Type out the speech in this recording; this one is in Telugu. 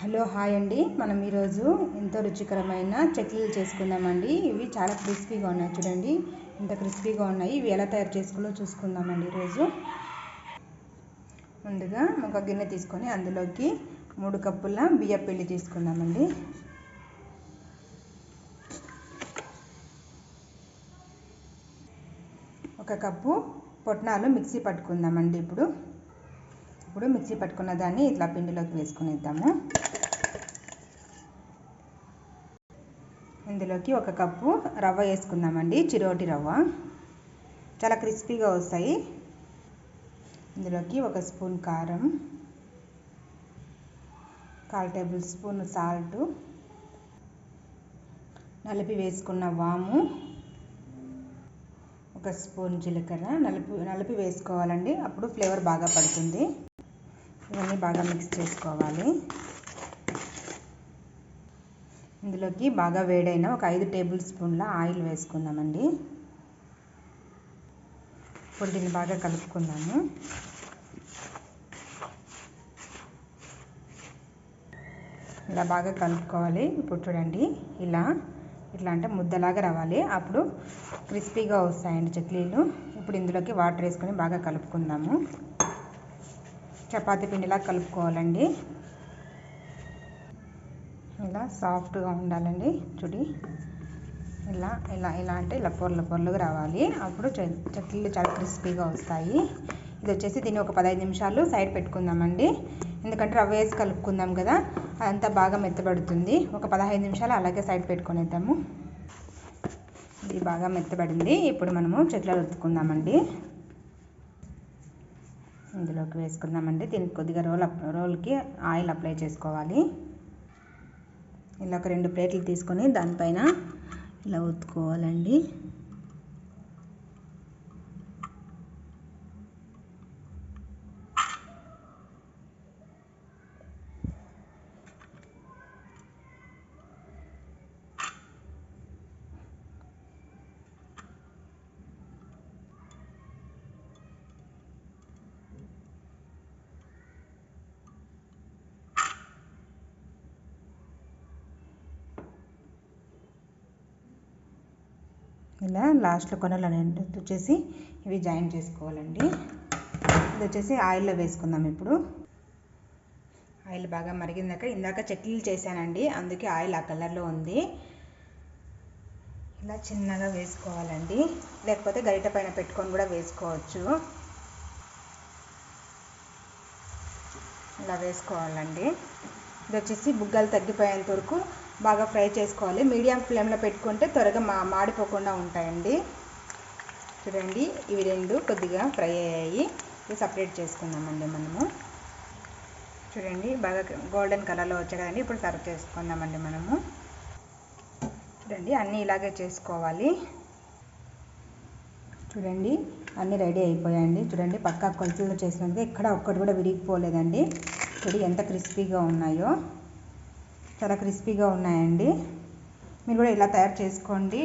హలో హాయ్ అండి. మనం ఈరోజు ఎంతో రుచికరమైన చక్లీలు చేసుకుందామండి. ఇవి చాలా క్రిస్పీగా ఉన్నాయి చూడండి. ఇంత క్రిస్పీగా ఉన్నాయి. ఇవి ఎలా తయారు చేసుకోవాలో చూసుకుందామండి ఈరోజు. ముందుగా ఒక గిన్నె తీసుకొని అందులోకి మూడు కప్పుల బియ్య పిండి తీసుకుందామండి. ఒక కప్పు పొట్నాలు మిక్సీ పట్టుకుందామండి ఇప్పుడు. ఇప్పుడు మిక్సీ పట్టుకున్న దాన్ని ఇట్లా పిండిలోకి వేసుకునేద్దాము. ఇందులోకి ఒక కప్పు రవ్వ వేసుకుందామండి చిరోటి రవ్వ. చాలా క్రిస్పీగా వస్తాయి. ఇందులోకి ఒక స్పూన్ కారం కాల్ టేబుల్ స్పూన్ సాల్ట్ నలిపి వేసుకున్న వాము ఒక స్పూన్ జీలకర్ర నలిపి నలిపి వేసుకోవాలండి అప్పుడు ఫ్లేవర్ బాగా పడుతుంది. ఇవన్నీ బాగా మిక్స్ చేసుకోవాలి. ఇందులోకి బాగా వేడైన ఒక ఐదు టేబుల్ స్పూన్ల ఆయిల్ వేసుకుందామండి. ఇప్పుడు దీన్ని బాగా కలుపుకుందాము. ఇలా బాగా కలుపుకోవాలి. ఇప్పుడు చూడండి ఇలా ఇట్లా అంటే ముద్దలాగా రావాలి. అప్పుడు క్రిస్పీగా వస్తాయండి చక్లీలు. ఇప్పుడు ఇందులోకి వాటర్ వేసుకొని బాగా కలుపుకుందాము. చపాతి పిండిలా కలుపుకోవాలండి. ఇలా సాఫ్ట్గా ఉండాలండి చుడి. ఇలా ఇలా ఇలా అంటే ఇలా పొరలు పొరలుగా రావాలి. అప్పుడు చక్లీలు చాలా క్రిస్పీగా వస్తాయి. ఇది వచ్చేసి దీన్ని ఒక పదహైదు నిమిషాలు సైడ్ పెట్టుకుందామండి. ఎందుకంటే రవ్వ వేసి కలుపుకుందాం కదా అదంతా బాగా మెత్తబడుతుంది. ఒక పదహైదు నిమిషాలు అలాగే సైడ్ పెట్టుకునేద్దాము. ఇది బాగా మెత్తబడింది. ఇప్పుడు మనము చెట్లలో ఉత్తుకుందామండి ఇందులోకి వేసుకుందామండి. దీనికి కొద్దిగా రోల్ రోల్కి ఆయిల్ అప్లై చేసుకోవాలి. ఇలా ఒక రెండు ప్లేట్లు తీసుకొని దానిపైన ఇలా ఉత్తుకోవాలండి ఇలా లాస్ట్లో కొనలు వచ్చేసి ఇవి జాయిన్ చేసుకోవాలండి. ఇది వచ్చేసి ఆయిల్లో వేసుకుందాం ఇప్పుడు. ఆయిల్ బాగా మరిగిందాక ఇందాక చట్నీలు చేశానండి. అందుకే ఆయిల్ ఆ కలర్లో ఉంది. ఇలా చిన్నగా వేసుకోవాలండి. లేకపోతే గరిట పైన పెట్టుకొని కూడా వేసుకోవచ్చు. ఇలా వేసుకోవాలండి. ఇది వచ్చేసి బుగ్గలు తగ్గిపోయేంత వరకు బాగా ఫ్రై చేసుకోవాలి. మీడియం ఫ్లేమ్లో పెట్టుకుంటే త్వరగా మా మాడిపోకుండా ఉంటాయండి. చూడండి ఇవి రెండు కొద్దిగా ఫ్రై అయ్యాయి. ఇవి సపరేట్ చేసుకుందామండి మనము. చూడండి బాగా గోల్డెన్ కలర్లో వచ్చాయి కదండి ఇప్పుడు సర్వ్ చేసుకుందామండి మనము. చూడండి అన్నీ ఇలాగే చేసుకోవాలి. చూడండి అన్నీ రెడీ అయిపోయాయండి. చూడండి పక్కా కొలతలు చేసినందుకు ఇక్కడ ఒక్కటి కూడా విరిగిపోలేదండి. చూడండి ఎంత క్రిస్పీగా ఉన్నాయో. చాలా క్రిస్పీగా ఉన్నాయండి. మీరు కూడా ఇలా తయారు చేసుకోండి.